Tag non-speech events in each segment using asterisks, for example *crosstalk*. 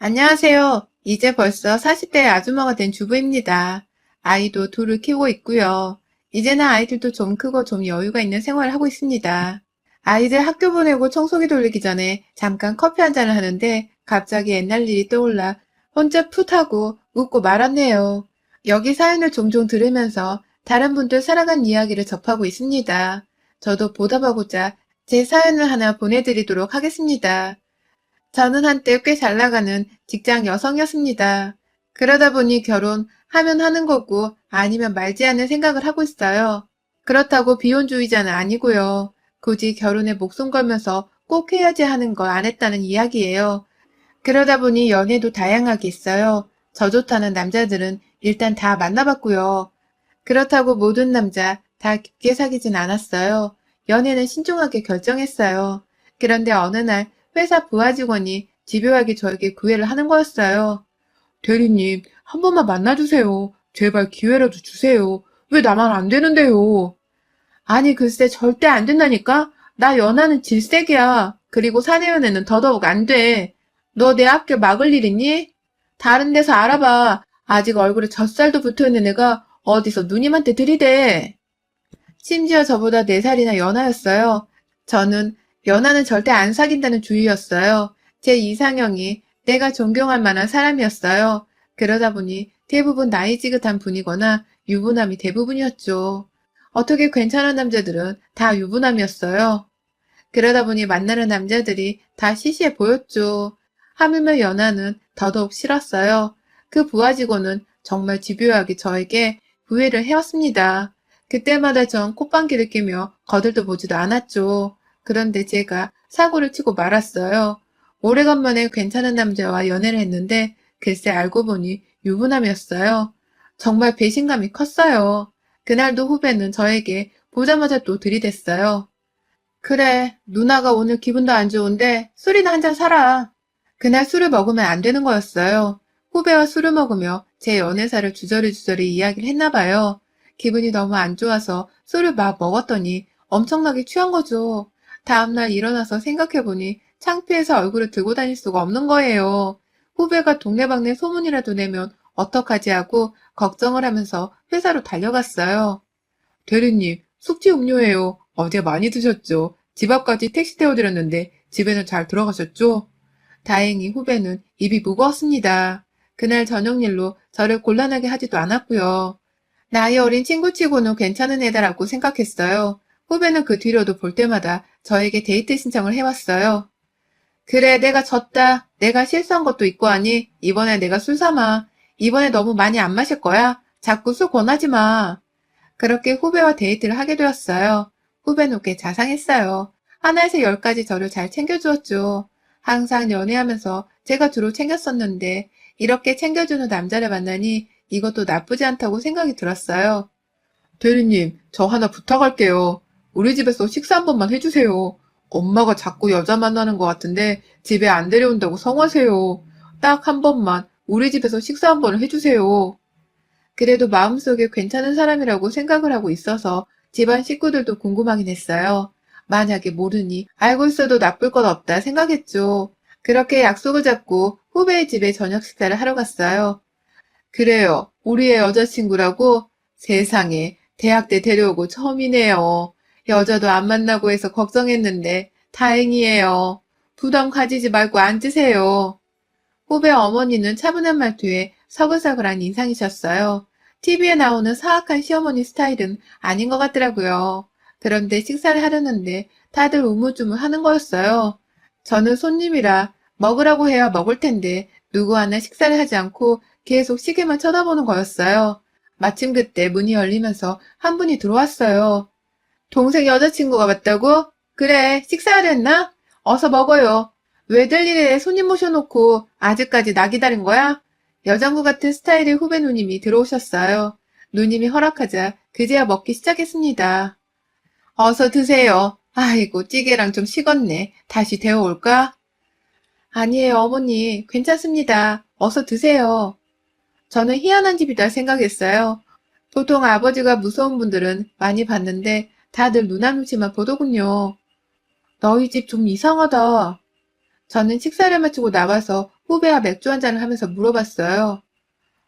안녕하세요. 이제 벌써 40대 아주머가 된 주부입니다. 아이도 둘을 키우고 있고요. 이제는 아이들도 좀 크고 좀 여유가 있는 생활을 하고 있습니다. 아이들 학교 보내고 청소기 돌리기 전에 잠깐 커피 한 잔을 하는데 갑자기 옛날 일이 떠올라 혼자 풋하고 웃고 말았네요. 여기 사연을 종종 들으면서 다른 분들 살아간 이야기를 접하고 있습니다. 저도 보답하고자 제 사연을 하나 보내드리도록 하겠습니다. 저는 한때 꽤 잘 나가는 직장 여성이었습니다. 그러다 보니 결혼 하면 하는 거고 아니면 말지 않는 생각을 하고 있어요. 그렇다고 비혼주의자는 아니고요. 굳이 결혼에 목숨 걸면서 꼭 해야지 하는 걸 안 했다는 이야기예요. 그러다 보니 연애도 다양하게 있어요. 저 좋다는 남자들은 일단 다 만나봤고요. 그렇다고 모든 남자 다 깊게 사귀진 않았어요. 연애는 신중하게 결정했어요. 그런데 어느 날 회사 부하 직원이 집요하게 저에게 구애를 하는 거였어요. 대리님, 한 번만 만나주세요. 제발 기회라도 주세요. 왜 나만 안 되는데요? 아니, 글쎄, 절대 안 된다니까? 나 연하는 질색이야. 그리고 사내연애는 더더욱 안 돼. 너내 앞길 막을 일 있니? 다른 데서 알아봐. 아직 얼굴에 젖살도 붙어있는 애가 어디서 누님한테 들이대. 심지어 저보다 4살이나 연하였어요. 저는 연하는 절대 안 사귄다는 주의였어요. 제 이상형이 내가 존경할 만한 사람이었어요. 그러다 보니 대부분 나이 지긋한 분이거나 유부남이 대부분이었죠. 어떻게 괜찮은 남자들은 다 유부남이었어요. 그러다 보니 만나는 남자들이 다 시시해 보였죠. 하물며 연하는 더더욱 싫었어요. 그 부하 직원은 정말 집요하게 저에게 구애를 해왔습니다. 그때마다 전 콧방귀를 끼며 거들떠 보지도 않았죠. 그런데 제가 사고를 치고 말았어요. 오래간만에 괜찮은 남자와 연애를 했는데 글쎄 알고 보니 유부남이었어요. 정말 배신감이 컸어요. 그날도 후배는 저에게 보자마자 또 들이댔어요. 그래, 누나가 오늘 기분도 안 좋은데 술이나 한 잔 사라. 그날 술을 먹으면 안 되는 거였어요. 후배와 술을 먹으며 제 연애사를 주저리주저리 이야기를 했나 봐요. 기분이 너무 안 좋아서 술을 막 먹었더니 엄청나게 취한 거죠. 다음날 일어나서 생각해보니 창피해서 얼굴을 들고 다닐 수가 없는 거예요. 후배가 동네방네 소문이라도 내면 어떡하지 하고 걱정을 하면서 회사로 달려갔어요. 대리님, 숙취 음료예요. 어제 많이 드셨죠? 집 앞까지 택시 태워드렸는데 집에는 잘 들어가셨죠? 다행히 후배는 입이 무거웠습니다. 그날 저녁일로 저를 곤란하게 하지도 않았고요. 나이 어린 친구치고는 괜찮은 애다라고 생각했어요. 후배는 그 뒤로도 볼 때마다 저에게 데이트 신청을 해왔어요. 그래, 내가 졌다. 내가 실수한 것도 있고 하니 이번에 내가 술 삼아. 이번에 너무 많이 안 마실 거야. 자꾸 술 권하지 마. 그렇게 후배와 데이트를 하게 되었어요. 후배는 꽤 자상했어요. 하나에서 열까지 저를 잘 챙겨주었죠. 항상 연애하면서 제가 주로 챙겼었는데 이렇게 챙겨주는 남자를 만나니 이것도 나쁘지 않다고 생각이 들었어요. 대리님, 저 하나 부탁할게요. 우리 집에서 식사 한 번만 해주세요. 엄마가 자꾸 여자 만나는 것 같은데 집에 안 데려온다고 성화세요. 딱 한 번만 우리 집에서 식사 한 번을 해주세요. 그래도 마음속에 괜찮은 사람이라고 생각을 하고 있어서 집안 식구들도 궁금하긴 했어요. 만약에 모르니 알고 있어도 나쁠 것 없다 생각했죠. 그렇게 약속을 잡고 후배의 집에 저녁 식사를 하러 갔어요. 그래요. 우리의 여자친구라고? 세상에, 대학 때 데려오고 처음이네요. 여자도 안 만나고 해서 걱정했는데 다행이에요. 부담 가지지 말고 앉으세요. 후배 어머니는 차분한 말투에 서글서글한 인상이셨어요. TV에 나오는 사악한 시어머니 스타일은 아닌 것 같더라고요. 그런데 식사를 하려는데 다들 우물쭈물 하는 거였어요. 저는 손님이라 먹으라고 해야 먹을 텐데 누구 하나 식사를 하지 않고 계속 시계만 쳐다보는 거였어요. 마침 그때 문이 열리면서 한 분이 들어왔어요. 동생 여자친구가 왔다고? 그래, 식사하려 했나? 어서 먹어요. 왜들 이래 손님 모셔놓고 아직까지 나 기다린 거야? 여장부 같은 스타일의 후배 누님이 들어오셨어요. 누님이 허락하자 그제야 먹기 시작했습니다. 어서 드세요. 아이고, 찌개랑 좀 식었네. 다시 데워올까? 아니에요, 어머니. 괜찮습니다. 어서 드세요. 저는 희한한 집이다 생각했어요. 보통 아버지가 무서운 분들은 많이 봤는데 다들 누나 눈치만 보더군요. 너희 집 좀 이상하다. 저는 식사를 마치고 나와서 후배와 맥주 한잔을 하면서 물어봤어요.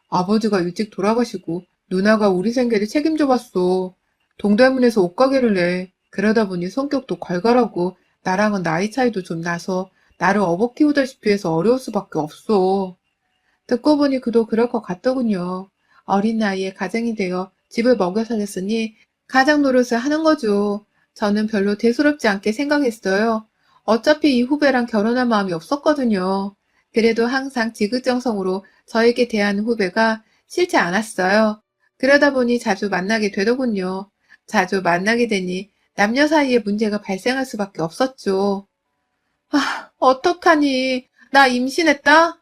아버지가 일찍 돌아가시고 누나가 우리 생계를 책임져 봤어. 동대문에서 옷가게를 해. 그러다 보니 성격도 괄괄하고 나랑은 나이 차이도 좀 나서 나를 업어 키우다시피 해서 어려울 수밖에 없어. 듣고 보니 그도 그럴 것 같더군요. 어린 나이에 가장이 되어 집을 먹여 살렸으니 가장 노릇을 하는 거죠. 저는 별로 대수롭지 않게 생각했어요. 어차피 이 후배랑 결혼할 마음이 없었거든요. 그래도 항상 지극정성으로 저에게 대하는 후배가 싫지 않았어요. 그러다 보니 자주 만나게 되더군요. 자주 만나게 되니 남녀 사이에 문제가 발생할 수밖에 없었죠. 아, 어떡하니. 나 임신했다?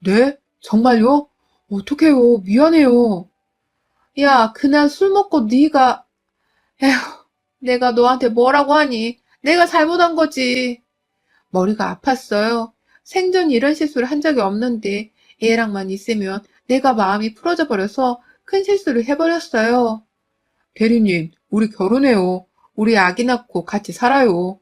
네? 정말요? 어떡해요. 미안해요. 야, 그날 술 먹고 네가 에휴, 내가 너한테 뭐라고 하니? 내가 잘못한 거지. 머리가 아팠어요. 생전 이런 실수를 한 적이 없는데 얘랑만 있으면 내가 마음이 풀어져 버려서 큰 실수를 해버렸어요. 대리님, 우리 결혼해요. 우리 아기 낳고 같이 살아요.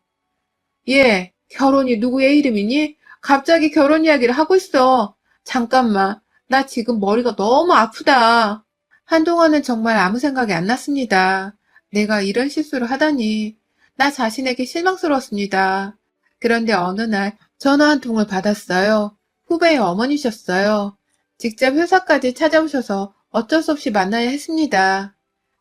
예, 결혼이 누구의 이름이니? 갑자기 결혼 이야기를 하고 있어. 잠깐만, 나 지금 머리가 너무 아프다. 한동안은 정말 아무 생각이 안 났습니다. 내가 이런 실수를 하다니. 나 자신에게 실망스러웠습니다. 그런데 어느 날 전화 한 통을 받았어요. 후배의 어머니셨어요. 직접 회사까지 찾아오셔서 어쩔 수 없이 만나야 했습니다.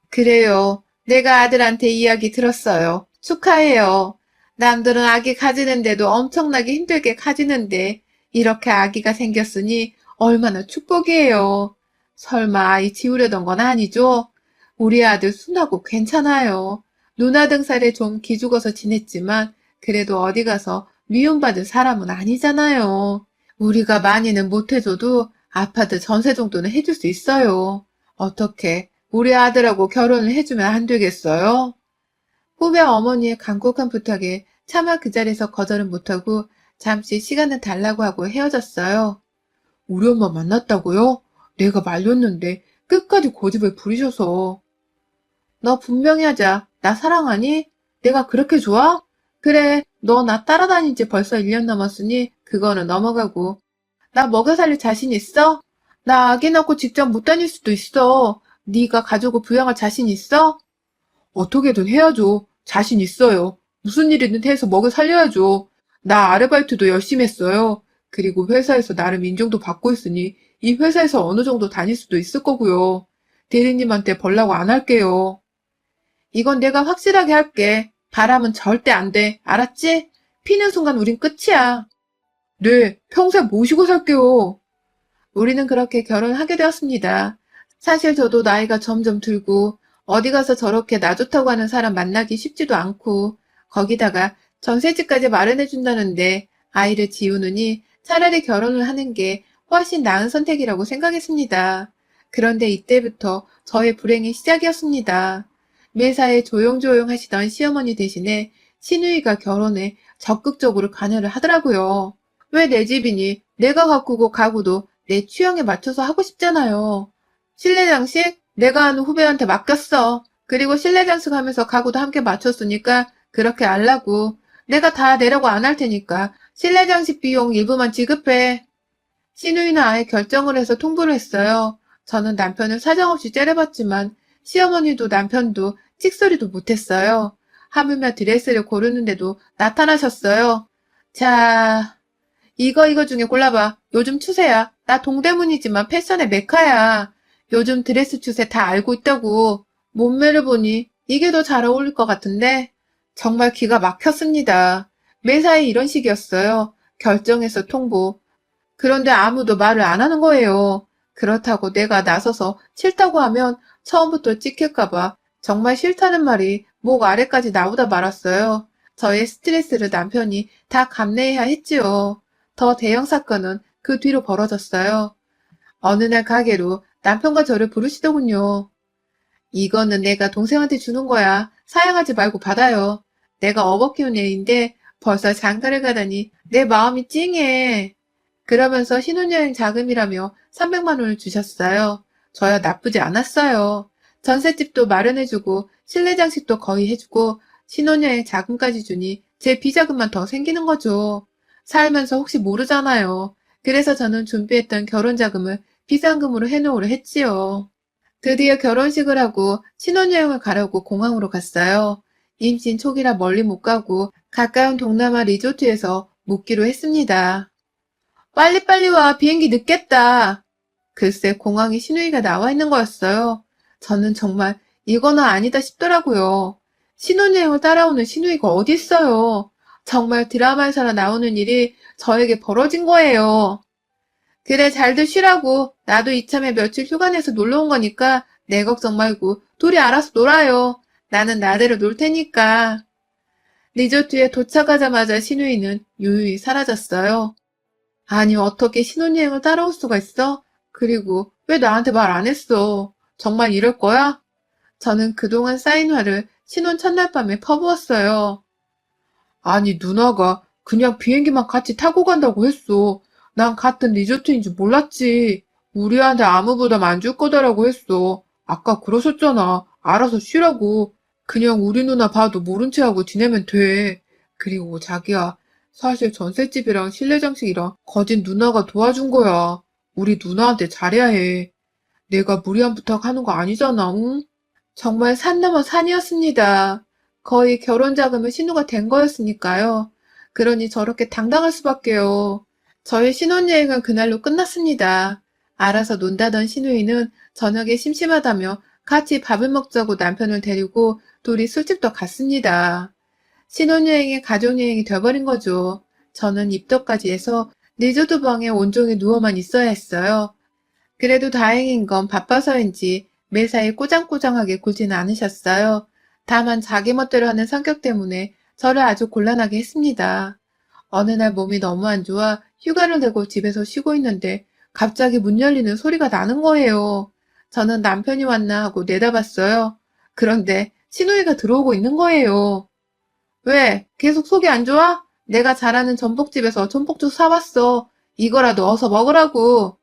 그래요. 내가 아들한테 이야기 들었어요. 축하해요. 남들은 아기 가지는데도 엄청나게 힘들게 가지는데 이렇게 아기가 생겼으니 얼마나 축복이에요. 설마 아이 지우려던 건 아니죠? 우리 아들 순하고 괜찮아요. 누나 등살에 좀 기죽어서 지냈지만 그래도 어디 가서 미움받을 사람은 아니잖아요. 우리가 많이는 못해줘도 아파트 전세 정도는 해줄 수 있어요. 어떻게 우리 아들하고 결혼을 해주면 안 되겠어요? 후배 어머니의 간곡한 부탁에 차마 그 자리에서 거절은 못하고 잠시 시간을 달라고 하고 헤어졌어요. 우리 엄마 만났다고요? 내가 말렸는데 끝까지 고집을 부리셔서. 너 분명히 하자. 나 사랑하니? 내가 그렇게 좋아? 그래, 너 나 따라다닌 지 벌써 1년 넘었으니 그거는 넘어가고. 나 먹여 살릴 자신 있어? 나 아기 낳고 직접 못 다닐 수도 있어. 네가 가족을 부양할 자신 있어? 어떻게든 해야죠. 자신 있어요. 무슨 일이든 해서 먹여 살려야죠. 나 아르바이트도 열심히 했어요. 그리고 회사에서 나름 인정도 받고 있으니 이 회사에서 어느 정도 다닐 수도 있을 거고요. 대리님한테 벌라고 안 할게요. 이건 내가 확실하게 할게. 바람은 절대 안 돼. 알았지? 피는 순간 우린 끝이야. 네, 평생 모시고 살게요. 우리는 그렇게 결혼하게 되었습니다. 사실 저도 나이가 점점 들고 어디 가서 저렇게 나 좋다고 하는 사람 만나기 쉽지도 않고 거기다가 전세집까지 마련해준다는데 아이를 지우느니 차라리 결혼을 하는 게 훨씬 나은 선택이라고 생각했습니다. 그런데 이때부터 저의 불행이 시작이었습니다. 매사에 조용조용 하시던 시어머니 대신에 시누이가 결혼에 적극적으로 관여를 하더라고요. 왜 내 집이니? 내가 가꾸고 가구도 내 취향에 맞춰서 하고 싶잖아요. 실내 장식? 내가 아는 후배한테 맡겼어. 그리고 실내 장식 하면서 가구도 함께 맞췄으니까 그렇게 알라고. 내가 다 내라고 안 할 테니까 실내 장식 비용 일부만 지급해. 시누이는 아예 결정을 해서 통보를 했어요. 저는 남편을 사정없이 째려봤지만 시어머니도 남편도 찍소리도 못했어요. 하물며 드레스를 고르는데도 나타나셨어요. 자, 이거 이거 중에 골라봐. 요즘 추세야. 나 동대문이지만 패션의 메카야. 요즘 드레스 추세 다 알고 있다고. 몸매를 보니 이게 더 잘 어울릴 것 같은데 정말 기가 막혔습니다. 매사에 이런 식이었어요. 결정해서 통보. 그런데 아무도 말을 안 하는 거예요. 그렇다고 내가 나서서 싫다고 하면 처음부터 찍힐까봐 정말 싫다는 말이 목 아래까지 나오다 말았어요. 저의 스트레스를 남편이 다 감내해야 했지요. 더 대형 사건은 그 뒤로 벌어졌어요. 어느 날 가게로 남편과 저를 부르시더군요. 이거는 내가 동생한테 주는 거야. 사양하지 말고 받아요. 내가 업어 키운 애인데 벌써 장가를 가다니 내 마음이 찡해. 그러면서 신혼여행 자금이라며 300만 원을 주셨어요. 저야 나쁘지 않았어요. 전셋집도 마련해주고 실내 장식도 거의 해주고 신혼여행 자금까지 주니 제 비자금만 더 생기는 거죠. 살면서 혹시 모르잖아요. 그래서 저는 준비했던 결혼 자금을 비상금으로 해놓으려 했지요. 드디어 결혼식을 하고 신혼여행을 가려고 공항으로 갔어요. 임신 초기라 멀리 못 가고 가까운 동남아 리조트에서 묵기로 했습니다. 빨리빨리 와. 비행기 늦겠다. 글쎄 공항에 신우이가 나와 있는 거였어요. 저는 정말 이거나 아니다 싶더라고요. 신혼여행을 따라오는 신우이가 어디 있어요. 정말 드라마에서나 나오는 일이 저에게 벌어진 거예요. 그래 잘들 쉬라고. 나도 이참에 며칠 휴가 내서 놀러 온 거니까 내 걱정 말고 둘이 알아서 놀아요. 나는 나대로 놀 테니까. 리조트에 도착하자마자 신우이는 유유히 사라졌어요. 아니 어떻게 신혼여행을 따라올 수가 있어? 그리고 왜 나한테 말 안 했어? 정말 이럴 거야? 저는 그동안 쌓인 화를 신혼 첫날 밤에 퍼부었어요. 아니 누나가 그냥 비행기만 같이 타고 간다고 했어. 난 같은 리조트인 줄 몰랐지. 우리한테 아무 부담 안 줄 거다라고 했어. 아까 그러셨잖아. 알아서 쉬라고. 그냥 우리 누나 봐도 모른 체 하고 지내면 돼. 그리고 자기야, 사실 전셋집이랑 실내장식이랑 거진 누나가 도와준 거야. 우리 누나한테 잘해야 해. 내가 무리한 부탁하는 거 아니잖아, 응? 정말 산 넘어 산이었습니다. 거의 결혼 자금을 신우가 된 거였으니까요. 그러니 저렇게 당당할 수밖에요. 저의 신혼여행은 그날로 끝났습니다. 알아서 논다던 신우이는 저녁에 심심하다며 같이 밥을 먹자고 남편을 데리고 둘이 술집도 갔습니다. 신혼여행이 가족여행이 돼버린 거죠. 저는 입덕까지 해서 리조트 방에 온종일 누워만 있어야 했어요. 그래도 다행인 건 바빠서인지 매사에 꼬장꼬장하게 굴지는 않으셨어요. 다만 자기 멋대로 하는 성격 때문에 저를 아주 곤란하게 했습니다. 어느 날 몸이 너무 안 좋아 휴가를 내고 집에서 쉬고 있는데 갑자기 문 열리는 소리가 나는 거예요. 저는 남편이 왔나 하고 내다봤어요. 그런데 신우이가 들어오고 있는 거예요. 왜? 계속 속이 안 좋아? 내가 잘하는 전복집에서 전복죽 사왔어. 이거라도 어서 먹으라고.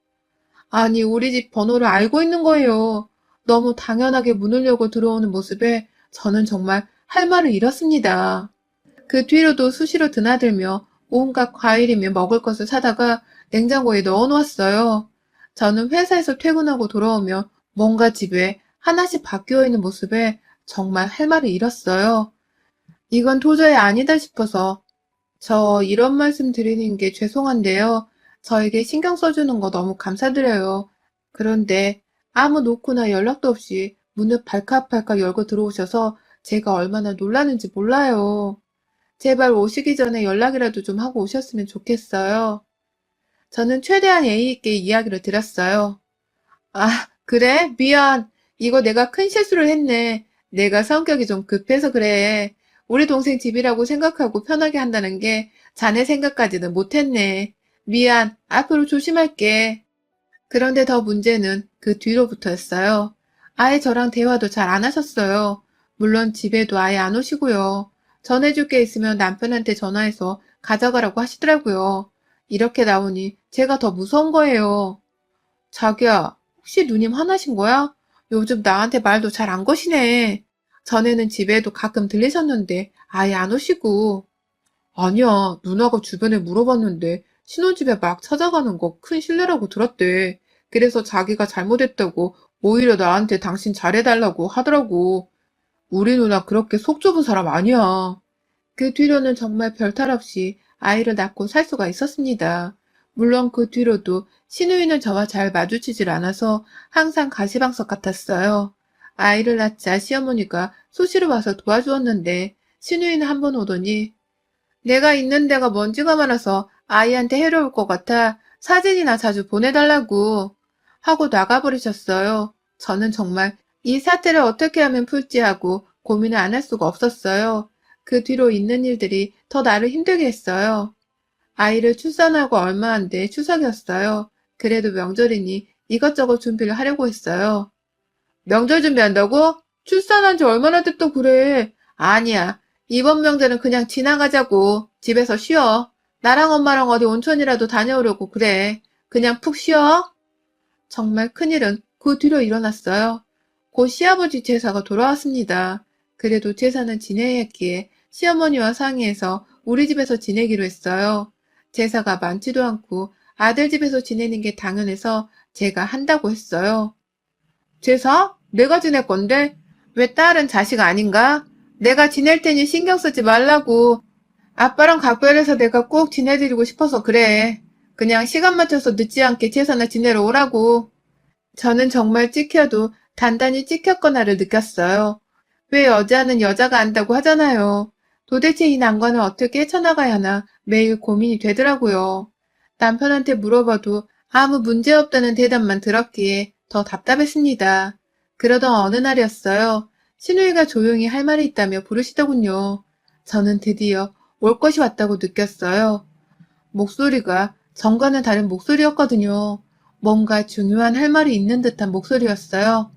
아니, 우리 집 번호를 알고 있는 거예요. 너무 당연하게 문을 열고 들어오는 모습에 저는 정말 할 말을 잃었습니다. 그 뒤로도 수시로 드나들며 온갖 과일이며 먹을 것을 사다가 냉장고에 넣어 놓았어요. 저는 회사에서 퇴근하고 돌아오며 뭔가 집에 하나씩 바뀌어 있는 모습에 정말 할 말을 잃었어요. 이건 도저히 아니다 싶어서 저 이런 말씀 드리는 게 죄송한데요. 저에게 신경 써주는 거 너무 감사드려요. 그런데 아무 노크나 연락도 없이 문을 발칵발칵 열고 들어오셔서 제가 얼마나 놀라는지 몰라요. 제발 오시기 전에 연락이라도 좀 하고 오셨으면 좋겠어요. 저는 최대한 예의 있게 이야기를 드렸어요. 아, 그래? 미안. 이거 내가 큰 실수를 했네. 내가 성격이 좀 급해서 그래. 우리 동생 집이라고 생각하고 편하게 한다는 게 자네 생각까지는 못했네. 미안. 앞으로 조심할게. 그런데 더 문제는 그 뒤로부터였어요. 아예 저랑 대화도 잘 안 하셨어요. 물론 집에도 아예 안 오시고요. 전해줄 게 있으면 남편한테 전화해서 가져가라고 하시더라고요. 이렇게 나오니 제가 더 무서운 거예요. 자기야, 혹시 누님 화나신 거야? 요즘 나한테 말도 잘 안 거시네. 전에는 집에도 가끔 들리셨는데 아예 안 오시고. 아니야, 누나가 주변에 물어봤는데 신혼집에 막 찾아가는 거 큰 실례라고 들었대. 그래서 자기가 잘못했다고 오히려 나한테 당신 잘해달라고 하더라고. 우리 누나 그렇게 속 좁은 사람 아니야. 그 뒤로는 정말 별탈 없이 아이를 낳고 살 수가 있었습니다. 물론 그 뒤로도 신우이는 저와 잘 마주치질 않아서 항상 가시방석 같았어요. 아이를 낳자 시어머니가 수시로 와서 도와주었는데 신우이는 한 번 오더니 내가 있는 데가 먼지가 많아서 아이한테 해로울 것 같아 사진이나 자주 보내달라고 하고 나가버리셨어요. 저는 정말 이 사태를 어떻게 하면 풀지 하고 고민을 안 할 수가 없었어요. 그 뒤로 있는 일들이 더 나를 힘들게 했어요. 아이를 출산하고 얼마 안 돼 추석이었어요. 그래도 명절이니 이것저것 준비를 하려고 했어요. 명절 준비한다고? 출산한 지 얼마나 됐다 그래. 아니야. 이번 명절은 그냥 지나가자고. 집에서 쉬어. 나랑 엄마랑 어디 온천이라도 다녀오려고 그래. 그냥 푹 쉬어. 정말 큰일은 그 뒤로 일어났어요. 곧 시아버지 제사가 돌아왔습니다. 그래도 제사는 지내야 했기에 시어머니와 상의해서 우리 집에서 지내기로 했어요. 제사가 많지도 않고 아들 집에서 지내는 게 당연해서 제가 한다고 했어요. 제사? 내가 지낼 건데? 왜 딸은 자식 아닌가? 내가 지낼 테니 신경 쓰지 말라고. 아빠랑 각별해서 내가 꼭 지내드리고 싶어서 그래. 그냥 시간 맞춰서 늦지 않게 제사나 지내러 오라고. 저는 정말 찍혀도 단단히 찍혔거나를 느꼈어요. 왜 여자는 여자가 안다고 하잖아요. 도대체 이 난관을 어떻게 헤쳐나가야 하나 매일 고민이 되더라고요. 남편한테 물어봐도 아무 문제 없다는 대답만 들었기에 더 답답했습니다. 그러던 어느 날이었어요. 신우이가 조용히 할 말이 있다며 부르시더군요. 저는 드디어 올 것이 왔다고 느꼈어요. 목소리가 전과는 다른 목소리였거든요. 뭔가 중요한 할 말이 있는 듯한 목소리였어요.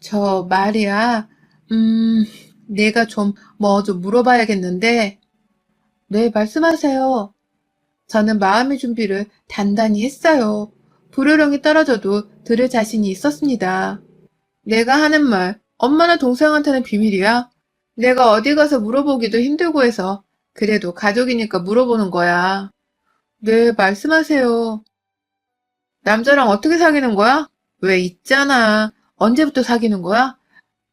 저 말이야, 음, 내가 좀 뭐 좀 물어봐야겠는데. 네, 말씀하세요. 저는 마음의 준비를 단단히 했어요. 불효령이 떨어져도 들을 자신이 있었습니다. 내가 하는 말, 엄마나 동생한테는 비밀이야. 내가 어디 가서 물어보기도 힘들고 해서 그래도 가족이니까 물어보는 거야. 네, 말씀하세요. 남자랑 어떻게 사귀는 거야? 왜 있잖아. 언제부터 사귀는 거야?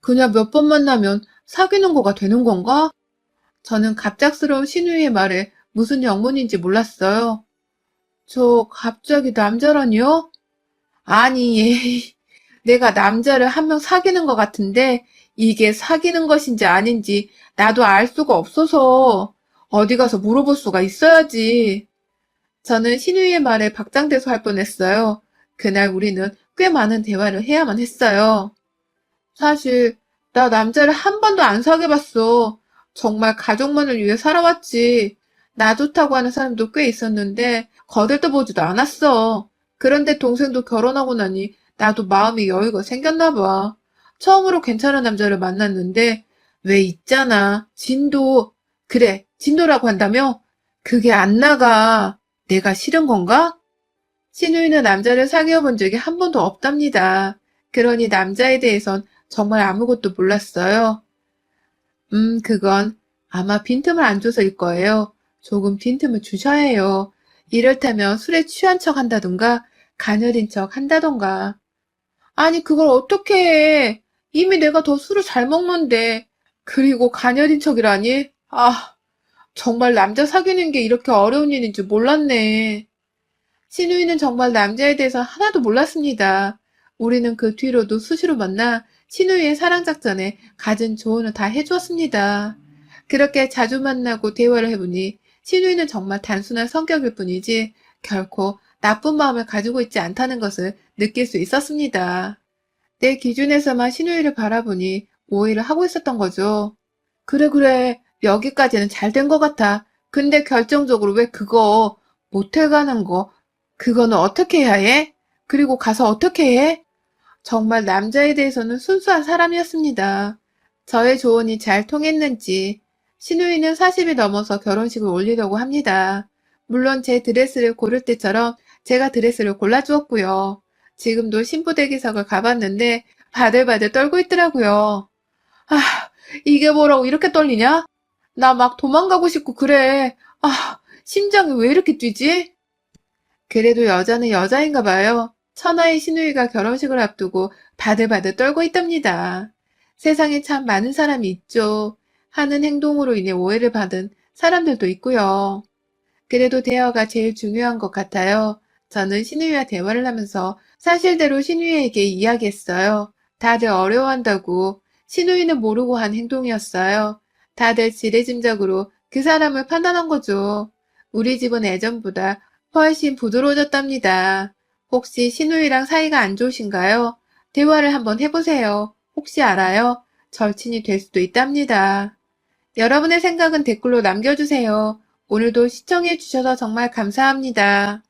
그냥 몇 번 만나면 사귀는 거가 되는 건가? 저는 갑작스러운 신우이의 말에 무슨 영문인지 몰랐어요. 저 갑자기 남자라니요? 아니, *laughs* 에이, 내가 남자를 한 명 사귀는 것 같은데 이게 사귀는 것인지 아닌지 나도 알 수가 없어서 어디 가서 물어볼 수가 있어야지. 저는 신우이의 말에 박장대소 할 뻔했어요. 그날 우리는 꽤 많은 대화를 해야만 했어요. 사실 나 남자를 한 번도 안 사귀어봤어. 정말 가족만을 위해 살아왔지. 나 좋다고 하는 사람도 꽤 있었는데 거들떠보지도 않았어. 그런데 동생도 결혼하고 나니 나도 마음의 여유가 생겼나 봐. 처음으로 괜찮은 남자를 만났는데 왜 있잖아. 진도. 그래, 진도라고 한다며? 그게 안 나가. 내가 싫은 건가? 신우이는 남자를 사귀어 본 적이 한 번도 없답니다. 그러니 남자에 대해선 정말 아무것도 몰랐어요. 음, 그건 아마 빈틈을 안 줘서일 거예요. 조금 빈틈을 주셔야 해요. 이를테면 술에 취한 척 한다던가, 가녀린 척 한다던가. 아니, 그걸 어떻게 해? 이미 내가 더 술을 잘 먹는데. 그리고 가녀린 척이라니? 아, 정말 남자 사귀는 게 이렇게 어려운 일인 줄 몰랐네. 신우이는 정말 남자에 대해서 하나도 몰랐습니다. 우리는 그 뒤로도 수시로 만나 신우이의 사랑작전에 갖은 조언을 다 해주었습니다. 그렇게 자주 만나고 대화를 해보니 신우이는 정말 단순한 성격일 뿐이지 결코 나쁜 마음을 가지고 있지 않다는 것을 느낄 수 있었습니다. 내 기준에서만 신우이를 바라보니 오해를 하고 있었던 거죠. 그래, 그래. 여기까지는 잘 된 것 같아. 근데 결정적으로 왜 그거 모텔 가는 거 그거는 어떻게 해야 해? 그리고 가서 어떻게 해? 정말 남자에 대해서는 순수한 사람이었습니다. 저의 조언이 잘 통했는지 신우이는 40이 넘어서 결혼식을 올리려고 합니다. 물론 제 드레스를 고를 때처럼 제가 드레스를 골라주었고요. 지금도 신부대기석을 가봤는데 바들바들 떨고 있더라고요. 아, 이게 뭐라고 이렇게 떨리냐? 나 막 도망가고 싶고 그래. 아, 심장이 왜 이렇게 뛰지? 그래도 여자는 여자인가 봐요. 천하의 신우이가 결혼식을 앞두고 바들바들 떨고 있답니다. 세상에 참 많은 사람이 있죠. 하는 행동으로 인해 오해를 받은 사람들도 있고요. 그래도 대화가 제일 중요한 것 같아요. 저는 신우이와 대화를 하면서 사실대로 신우이에게 이야기했어요. 다들 어려워한다고 신우이는 모르고 한 행동이었어요. 다들 지레짐작으로 그 사람을 판단한 거죠. 우리 집은 예전보다 훨씬 부드러워졌답니다. 혹시 신우이랑 사이가 안 좋으신가요? 대화를 한번 해보세요. 혹시 알아요? 절친이 될 수도 있답니다. 여러분의 생각은 댓글로 남겨주세요. 오늘도 시청해주셔서 정말 감사합니다.